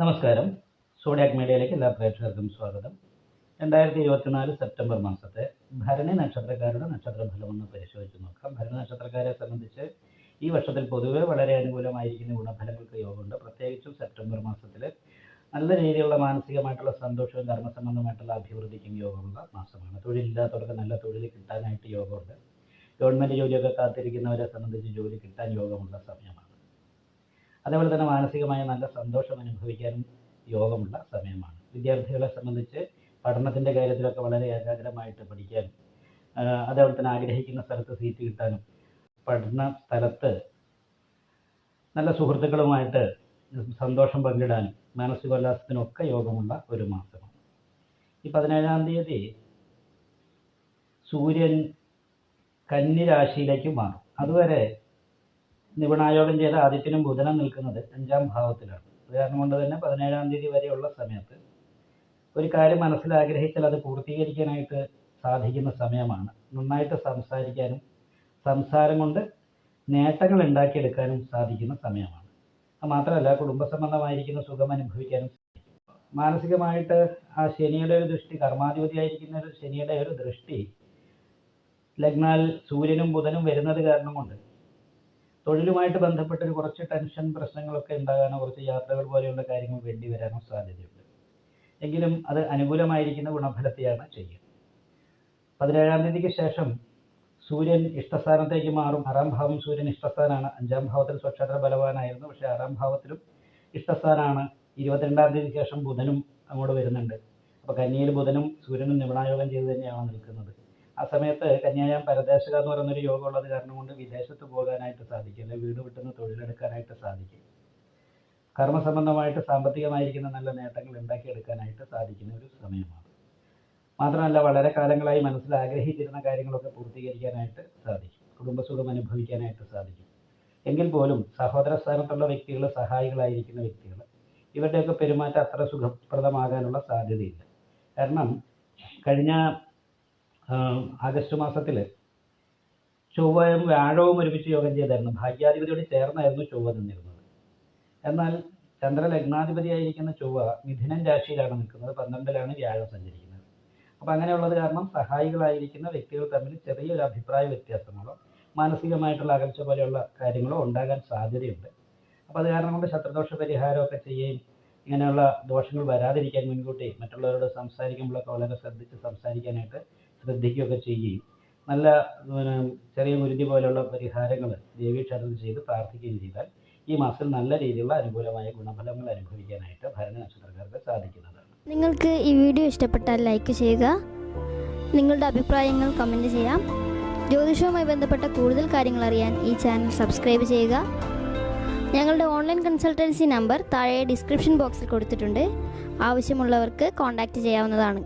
നമസ്കാരം. സോഡിയാക് മീഡിയയിലേക്ക് എല്ലാ പ്രേക്ഷകർക്കും സ്വാഗതം. രണ്ടായിരത്തി ഇരുപത്തിനാല് സെപ്റ്റംബർ മാസത്തെ ഭരണി നക്ഷത്രക്കാരുടെ നക്ഷത്രഫലമൊന്ന് പരിശോധിച്ച് നോക്കാം. ഭരണി നക്ഷത്രക്കാരെ സംബന്ധിച്ച് ഈ വർഷത്തിൽ പൊതുവെ വളരെ അനുകൂലമായിരിക്കുന്ന ഗുണഫലങ്ങൾക്ക് യോഗമുണ്ട്. പ്രത്യേകിച്ചും സെപ്റ്റംബർ മാസത്തിൽ നല്ല രീതിയിലുള്ള മാനസികമായിട്ടുള്ള സന്തോഷവും കർമ്മസംബന്ധമായിട്ടുള്ള അഭിവൃദ്ധിക്കും യോഗമുള്ള മാസമാണ്. തൊഴിലില്ലാത്തവർക്ക് നല്ല തൊഴിൽ കിട്ടാനായിട്ട് യോഗമുണ്ട്. ഗവൺമെന്റ് ജോലിയൊക്കെ കാത്തിരിക്കുന്നവരെ സംബന്ധിച്ച് ജോലി കിട്ടാൻ യോഗമുള്ള സമയമാണ്. അതേപോലെ തന്നെ മാനസികമായ നല്ല സന്തോഷം അനുഭവിക്കാനും യോഗമുള്ള സമയമാണ്. വിദ്യാർത്ഥികളെ സംബന്ധിച്ച് പഠനത്തിന്റെ കാര്യത്തിലൊക്കെ വളരെ ഏകാഗ്രമായിട്ട് പഠിക്കാനും അതേപോലെ തന്നെ ആഗ്രഹിക്കുന്ന സ്ഥലത്ത് സീറ്റ് കിട്ടാനും പഠന സ്ഥലത്ത് നല്ല സുഹൃത്തുക്കളുമായിട്ട് സന്തോഷം പങ്കിടാനും മാനസികോല്ലാസത്തിനൊക്കെ യോഗമുള്ള ഒരു മാസമാണ്. ഈ പതിനേഴാം തീയതി സൂര്യൻ കന്നി രാശിയിലേക്ക് മാറും. അതുവരെ നിപുണായോഗം ചെയ്ത ആദിത്യനും ബുധനും നിൽക്കുന്നത് അഞ്ചാം ഭാവത്തിലാണ്. കാരണം കൊണ്ട് തന്നെ പതിനേഴാം തീയതി വരെയുള്ള സമയത്ത് ഒരു കാര്യം മനസ്സിൽ ആഗ്രഹിച്ചാൽ അത് പൂർത്തീകരിക്കാനായിട്ട് സാധിക്കുന്ന സമയമാണ്. നന്നായിട്ട് സംസാരിക്കാനും സംസാരം കൊണ്ട് നേട്ടങ്ങൾ ഉണ്ടാക്കിയെടുക്കാനും സാധിക്കുന്ന സമയമാണ്. അത് മാത്രമല്ല കുടുംബ സംബന്ധമായിരിക്കുന്ന സുഖം അനുഭവിക്കാനും മാനസികമായിട്ട് ആ ശനിയുടെ ഒരു ദൃഷ്ടി കർമാധിപതിയായിരിക്കുന്ന ഒരു ശനിയുടെ ഒരു ദൃഷ്ടി ലഗ്നാൽ സൂര്യനും ബുധനും വരുന്നത് കാരണം കൊണ്ട് തൊഴിലുമായിട്ട് ബന്ധപ്പെട്ട് കുറച്ച് ടെൻഷൻ പ്രശ്നങ്ങളൊക്കെ ഉണ്ടാകാനോ കുറച്ച് യാത്രകൾ പോലെയുള്ള കാര്യങ്ങൾ വേണ്ടി വരാനോ സാധ്യതയുണ്ട്. എങ്കിലും അത് അനുകൂലമായിരിക്കുന്ന ഗുണഫലത്തെയാണ് ചെയ്യുക. പതിനേഴാം തീയതിക്ക് ശേഷം സൂര്യൻ ഇഷ്ടസ്ഥാനത്തേക്ക് മാറും. ആറാം ഭാവം സൂര്യൻ ഇഷ്ടസ്ഥാനാണ്. അഞ്ചാം ഭാവത്തിൽ സ്വക്ഷേത്ര ബലവാനായിരുന്നു. പക്ഷേ ആറാം ഭാവത്തിലും ഇഷ്ടസ്ഥാനാണ്. ഇരുപത്തിരണ്ടാം തീയതിക്ക് ശേഷം ബുധനും അങ്ങോട്ട് വരുന്നുണ്ട്. അപ്പോൾ കന്നിയിൽ ബുധനും സൂര്യനും നിപുണായോഗം ചെയ്ത് തന്നെയാണ് നിൽക്കുന്നത്. ആ സമയത്ത് കന്യായാം പരദേശക എന്ന് പറയുന്നൊരു യോഗം ഉള്ളത് കാരണം കൊണ്ട് വിദേശത്ത് പോകാനായിട്ട് സാധിക്കും അല്ലെങ്കിൽ വീട് വിട്ടുന്ന തൊഴിലെടുക്കാനായിട്ട് സാധിക്കും. കർമ്മസംബന്ധമായിട്ട് സാമ്പത്തികമായിരിക്കുന്ന നല്ല നേട്ടങ്ങൾ ഉണ്ടാക്കിയെടുക്കാനായിട്ട് സാധിക്കുന്ന ഒരു സമയമാണ്. മാത്രമല്ല വളരെ കാലങ്ങളായി മനസ്സിൽ ആഗ്രഹിച്ചിരുന്ന കാര്യങ്ങളൊക്കെ പൂർത്തീകരിക്കാനായിട്ട് സാധിക്കും കുടുംബസുഖം അനുഭവിക്കാനായിട്ട് സാധിക്കും. എങ്കിൽ പോലും സഹോദര സ്ഥാനത്തുള്ള വ്യക്തികൾ സഹായികളായിരിക്കുന്ന വ്യക്തികൾ ഇവരുടെയൊക്കെ പെരുമാറ്റം അത്ര സുഖപ്രദമാകാനുള്ള സാധ്യതയില്ല. കാരണം കഴിഞ്ഞ ആഗസ്റ്റ് മാസത്തിൽ ചൊവ്വയും വ്യാഴവും ഒരുമിച്ച് യോഗം ചെയ്തായിരുന്നു. ഭാഗ്യാധിപതിയോട് ചേർന്നായിരുന്നു ചൊവ്വ നിന്നിരുന്നത്. എന്നാൽ ചന്ദ്രലഗ്നാധിപതിയായിരിക്കുന്ന ചൊവ്വ മിഥുനൻ രാശിയിലാണ് നിൽക്കുന്നത്. പന്ത്രണ്ടിലാണ് വ്യാഴം സഞ്ചരിക്കുന്നത്. അപ്പം അങ്ങനെയുള്ളത് കാരണം സഹായികളായിരിക്കുന്ന വ്യക്തികൾ തമ്മിൽ ചെറിയൊരു അഭിപ്രായ വ്യത്യാസങ്ങളോ മാനസികമായിട്ടുള്ള അകൽച്ച പോലെയുള്ള കാര്യങ്ങളോ ഉണ്ടാകാൻ സാധ്യതയുണ്ട്. അപ്പോൾ അത് കാരണം കൊണ്ട് ശത്രുദോഷ പരിഹാരമൊക്കെ ചെയ്യുകയും ഇങ്ങനെയുള്ള ദോഷങ്ങൾ വരാതിരിക്കാൻ മുൻകൂട്ടി മറ്റുള്ളവരോട് സംസാരിക്കുമ്പോഴൊക്കെ വളരെ ശ്രദ്ധിച്ച് സംസാരിക്കാനായിട്ട് ശ്രദ്ധിക്കുകയൊക്കെ ചെയ്യുകയും നല്ല പിന്നെ, ചെറിയ മുരുതി പോലെയുള്ള പരിഹാരങ്ങൾ ദേവീക്ഷേത്രത്തിൽ ചെയ്ത് പ്രാർത്ഥിക്കുകയും ചെയ്താൽ ഈ മാസം നല്ല രീതിയിലുള്ള അനുകൂലമായ ഗുണഫലങ്ങൾ അനുഭവിക്കാനായിട്ട് ഭരണ നക്ഷത്രക്കാർക്ക് സാധിക്കുന്നതാണ്. നിങ്ങൾക്ക് ഈ വീഡിയോ ഇഷ്ടപ്പെട്ടാൽ ലൈക്ക് ചെയ്യുക. നിങ്ങളുടെ അഭിപ്രായങ്ങൾ കമന്റ് ചെയ്യാം. ജ്യോതിഷവുമായി ബന്ധപ്പെട്ട കൂടുതൽ കാര്യങ്ങൾ അറിയാൻ ഈ ചാനൽ സബ്സ്ക്രൈബ് ചെയ്യുക. ഞങ്ങളുടെ ഓൺലൈൻ കൺസൾട്ടൻസി നമ്പർ താഴെ ഡിസ്ക്രിപ്ഷൻ ബോക്സിൽ കൊടുത്തിട്ടുണ്ട്. ആവശ്യമുള്ളവർക്ക് കോൺടാക്റ്റ് ചെയ്യാവുന്നതാണ്.